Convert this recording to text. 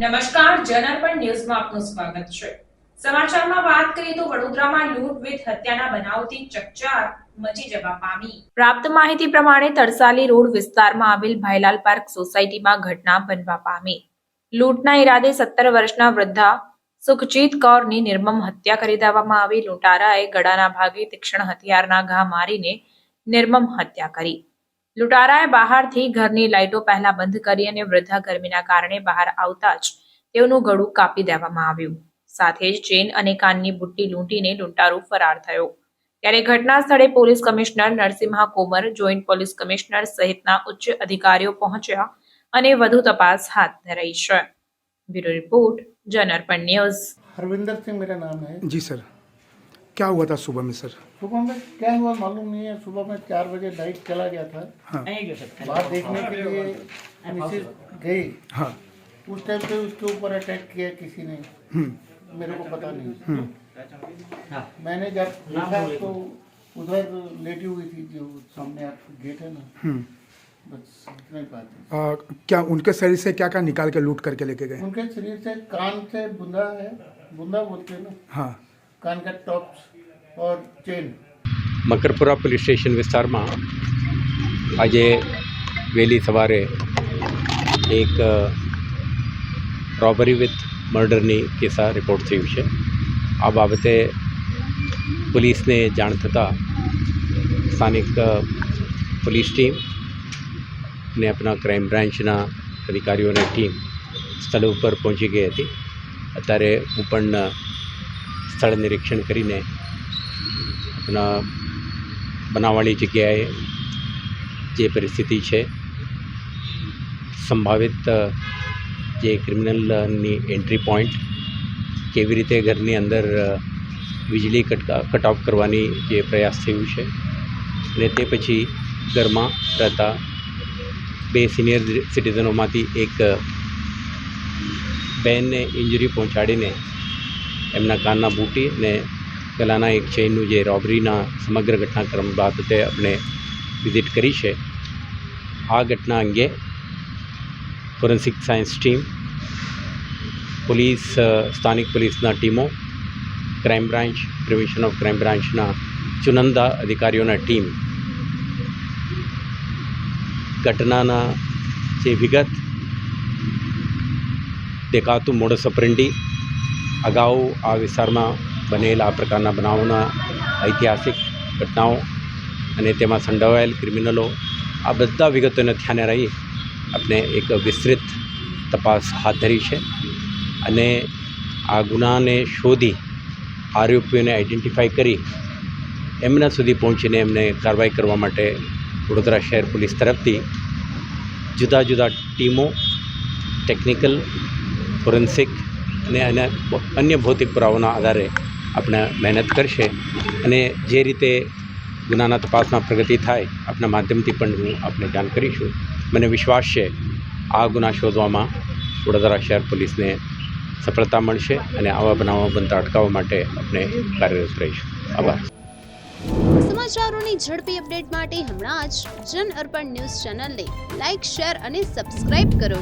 નમસ્કાર જનરપણ ન્યૂઝમાં આપનું સ્વાગત છે. સમાચારમાં વાત કરીએ તો વડોદરામાં લૂંટ વિથ હત્યાના બનાવથી ચકચાર પ્રાપ્ત માહિતી પ્રમાણે તરસાલી રોડ વિસ્તારમાં આવેલ ભાઈલાલ પાર્ક સોસાયટીમાં ઘટના બનવા પામી. લૂંટના ઈરાદે સત્તર વર્ષના વૃદ્ધા સુખજીત કૌરની નિર્મમ હત્યા કરી દેવામાં આવી. લૂંટારાએ ગળાના ભાગે તીક્ષ્ણ હથિયારના ઘા મારીને નિર્મમ હત્યા કરી. લૂંટારાએ બહારથી ઘરની લાઇટો પહેલા બંધ કરી અને વૃદ્ધા ગરમીના કારણે બહાર આવતા જ તેઓનું ગળું કાપી દેવામાં આવ્યું. સાથે જ ચેન અને કાનની બુટ્ટી લૂંટીને લૂંટારો ફરાર થયો. ત્યારે ઘટના સ્થળે police commissioner Narasimha Komar joint police commissioner સહિતના ઉચ્ચ અધિકારીઓ પહોંચ્યા અને વધુ તપાસ હાથ ધરાઈ છે. Bureau report Jan News. Harvinder Singh મેરા નામ હે. જી સર. क्या हुआ था सुबह में सर? सुबह में क्या हुआ मालूम नहीं है। सुबह में चार बजे लाइट चला गया था। हाँ। बाहर देखने के लिए मिसेज गई। हाँ। उस टाइम पे उसके ऊपर अटैक किया किसी ने। हम्म। मेरे को पता नहीं। हम्म। मैंने जब देखा तो उधर लेटी हुई थी जो सामने आप गेट है ना। हम्म। बस इतना ही बात है। आ, क्या उनके शरीर से क्या क्या निकाल के लूट करके लेके गए? उनके शरीर से कान से बुंदा है। बुंदा बोलते हैं ना। हाँ। કાન કે ટોપ્સ ઓર ચેન. મકરપુરા પોલીસ સ્ટેશન વિસ્તારમાં આજે વહેલી સવારે એક રોબરી વિથ મર્ડરની કિસ્સા રિપોર્ટ થયું છે. આ બાબતે પોલીસને જાણ થતાં સ્થાનિક પોલીસ ટીમ ને આપણા ક્રાઇમ બ્રાન્ચના અધિકારીઓની ટીમ સ્થળ ઉપર પહોંચી ગઈ હતી. અત્યારે હું પણ સ્થળ નિરીક્ષણ કરીને આપણા બનાવવાની જગ્યાએ જે પરિસ્થિતિ છે, સંભવિત જે ક્રિમિનલની એન્ટ્રી પોઈન્ટ, કેવી રીતે ઘરની અંદર વીજળી કટ ઓફ કરવાની જે પ્રયાસ થયું છે અને તે પછી ઘરમાં રહેતા બે સિનિયર સિટીઝનોમાંથી એક બેનને ઇન્જરી પહોંચાડીને એમના કાનના બૂટી અને પહેલાંના એક ચેઇનનું જે રોબરીના સમગ્ર ઘટનાક્રમ બાબતે આપણે વિઝિટ કરી છે. આ ઘટના અંગે ફોરેન્સિક સાયન્સ ટીમ, પોલીસ સ્થાનિક પોલીસના ટીમો, crime branch, prevention of crime બ્રાન્ચના ચુનંદા અધિકારીઓના ટીમ ઘટનાના જે વિગત દેખાતું મોડસ ઓપરેન્ડી અગાઉ આ વિસ્તારમાં બનેલા આ પ્રકારના બનાવોના ઐતિહાસિક ઘટનાઓ અને તેમાં સંડોવાયેલ ક્રિમિનલો આ બધા વિગતોને ધ્યાને રહી આપણે એક વિસ્તૃત તપાસ હાથ ધરી છે અને આ ગુનાને શોધી આરોપીઓને આઈડેન્ટિફાઈ કરી એમના સુધી પહોંચીને એમને કાર્યવાહી કરવા માટે વડોદરા શહેર પોલીસ તરફથી જુદા જુદા ટીમો, ટેકનિકલ, ફોરેન્સિક અને અને અન્ય ભૌતિક પુરાવાના આધારે આપણે મહેનત કરશે અને જે રીતે ગુનાના તપાસમાં પ્રગતિ થાય આપણા માધ્યમથી પણ હું આપણે જાણ કરીશું. મને વિશ્વાસ છે આ ગુના શોધવામાં વડોદરા શહેર પોલીસને સફળતા મળશે અને આવા બનાવો બનતા અટકાવવા માટે આપણે કાર્યરત રહીશું. આભાર. સમાચારોની ઝડપી અપડેટ માટે હમણાં જ જન અર્પણ ન્યૂઝ ચેનલને લાઇક શેર અને સબસ્ક્રાઇબ કરો.